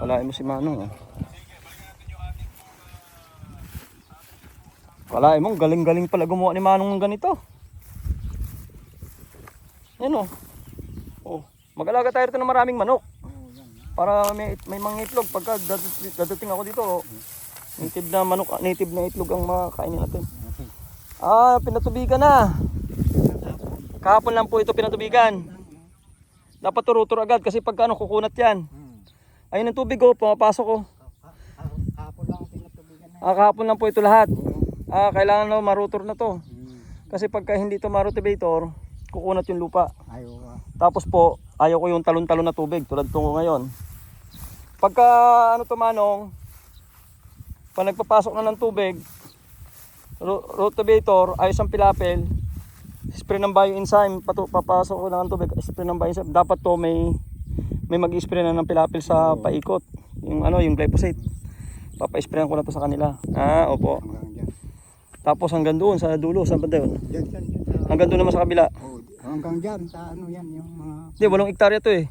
Kalain mo si Manong. Oh. Kalain mo, galing-galing pala gumawa ni Manong ng ganito. Yan oh. Oh, mag-alaga tayo rito ng maraming manok. Para may, may mga itlog pagka dadating, ako dito. Oh. Native na manok, native na itlog ang makainin natin. Ah, pinatubigan na. Kahapon lang po ito pinatubigan. Dapat turutur agad kasi pagka ano kukunat yan. Ayun ang tubig oh, pumapasok oh. Kapon lang ang pinatubigan na. Ah, kahapon lang po ito lahat. Ah, kailangan na marutor na to. Kasi pagka hindi ito marutivator, kukunat yung lupa. Ayaw. Tapos po, ayaw ko yung talon-talon na tubig tulad ito ngayon. Pagka ano to manong, pag nagpapasok na ng tubig, ro- rotavator, ayos ang pilapel, spray ng bioenzyme, papasok ko na ng tubig, spray ng bioenzyme. Dapat to may may mag-spray na ng pilapel sa paikot. Yung ano, yung glyphosate. Papa-sprayan ko na to sa kanila. Ah, opo. Tapos hanggang doon sa dulo, saan ba doon? Dyan, dyan, dyan. sa- Hanggang doon naman sa kabila. Oh, hanggang dyan. Sa ano yan, yung mga... Hindi, walong hektarya to eh.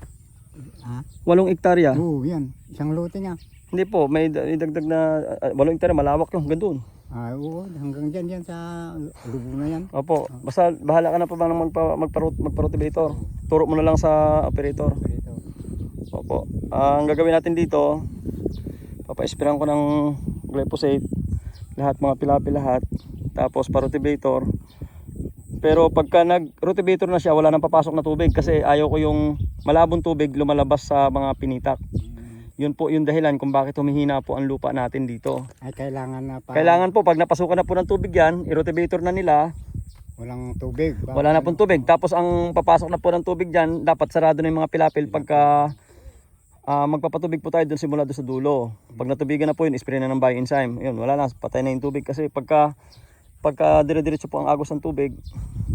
Ha? Walong hektarya. Oo, yan. Isang lote nga. Hindi po, may da- may dagdag na uh, walong hektarya, malawak yung hanggang doon. Ah, oo, hanggang dyan, dyan sa lubo na yan. Opo, basta bahala ka na pa ba ng magpa, magparot, magparotibulator. Turo mo na lang sa operator. Dito. Opo. Ang gagawin natin dito, papaispiran ko ng glyphosate, lahat mga pilapi lahat, tapos parotibulator. Pero pagka nag-rotivator na siya, wala nang papasok na tubig kasi ayaw ko yung malabong tubig lumalabas sa mga pinitak. Yun po yung dahilan kung bakit humihina po ang lupa natin dito. Ay, kailangan na pa. Kailangan po pag napasukan na po ng tubig yan, i-rotivator na nila, Walang tubig. Wala na pong tubig. Tapos ang papasok na po ng tubig dyan, dapat sarado na yung mga pilapil pagka ah, magpapatubig po tayo doon simula doon sa dulo. Pag natubigan na po yun, spray na ng bioenzyme. Yun, wala na, patay na yung tubig. Kasi pagka, pagka dire-diretso po ang agos ng tubig,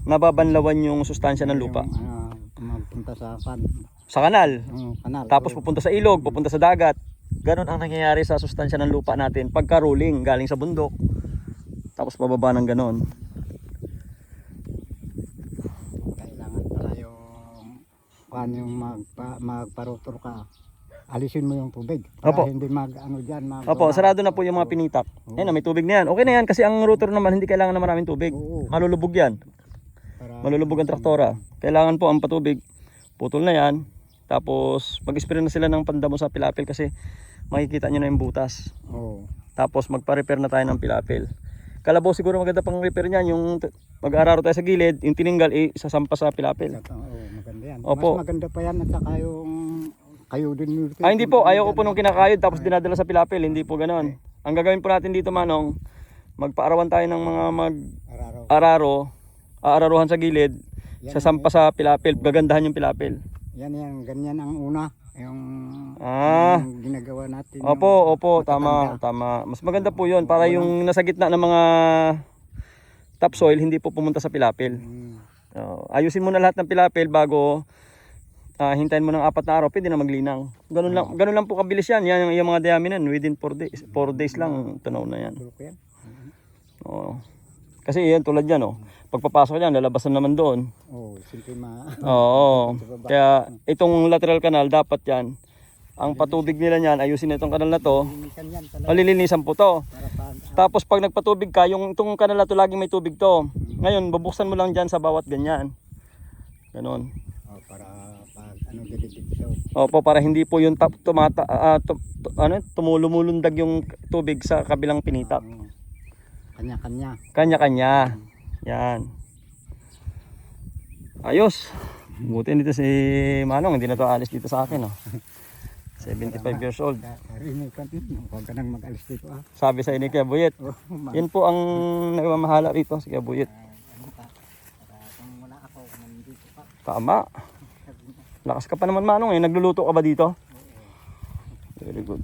nababanlawan yung sustansya ng lupa. Ano, mapunta sa kan, Sa kanal. yung kanal. Tapos pupunta sa ilog, pupunta sa dagat. Ganon ang nangyayari sa sustansya ng lupa natin pagka rolling galing sa bundok. Tapos pababa ng ganon. kailangan pala yung kung yung magpa, magparotor ka alisin mo yung tubig para Opo. hindi mag ano diyan mag Opo, sarado na po yung mga pinitak. Ayun na, may tubig na yan. Okay na yan kasi ang rotor naman hindi kailangan na maraming tubig. Oo. Malulubog yan. para Malulubog ang traktora. Kailangan po ang patubig. Putol na yan. Tapos mag-spray na sila ng pandamo sa pilapil kasi makikita nyo na yung butas. oh Tapos magpa-repair na tayo ng pilapil. Kalabaw siguro maganda pang repair niyan. Yung mag-aararo tayo sa gilid, yung tininggal, eh, sasampa sa pilapil. oh, maganda yan Opo. mas maganda pa yan at saka yung kayo din yun Ah, hindi po. Ayaw ko po nung kinakayod tapos dinadala sa pilapil. Hindi po ganon. Ang gagawin po natin dito, Manong, magpaarawan tayo ng mga mag Araro. araro, aararuhan sa gilid, sasampa sa pilapil, gagandahan yung pilapil. yan yan ganyan ang una yung, Ah. yung ginagawa natin Opo, opo, matatanda. tama, tama. Mas maganda po 'yon para yung nasa gitna ng mga topsoil hindi po pumunta sa pilapil. Mm. Oh, ayusin mo na lahat ng pilapil bago ah, hintayin mo ng apat na araw, pwede na maglinang. Ganun lang, ganun lang po kabilis yan. Yan yung, yung mga diaminan, within 4 days. 4 days lang, tunaw na yan. Oo. Kasi yan, tulad yan, oh. Pagpapasok yan, lalabasan naman doon. oh simple ma Oo. Kaya itong lateral canal dapat yan. Ang patubig nila niyan, ayusin na itong kanal na to. linisan yan talaga Malilinisan po to. Tapos pag nagpatubig ka, yung itong kanal na to laging may tubig to. Ngayon, bubuksan mo lang dyan sa bawat ganyan. Ganon. Oh, para pag ano diretso Opo, para hindi po yung tap, tumata, ah, tu- tu- ano, tumulumulundag yung tubig sa kabilang pinitak. Oo. Kanya-kanya. Kanya-kanya. Yan. Ayos. Buti dito si Manong, hindi na to alis dito sa akin. Oh. 75 years old. Huwag ka nang mag-alis dito ah. Sabi sa ini kaya Buyet. Yan po ang nagmamahala rito si Kuya Buyet. ano nandito pa. Tama. Lakas ka pa naman Manong eh. Nagluluto ka ba dito? Very good.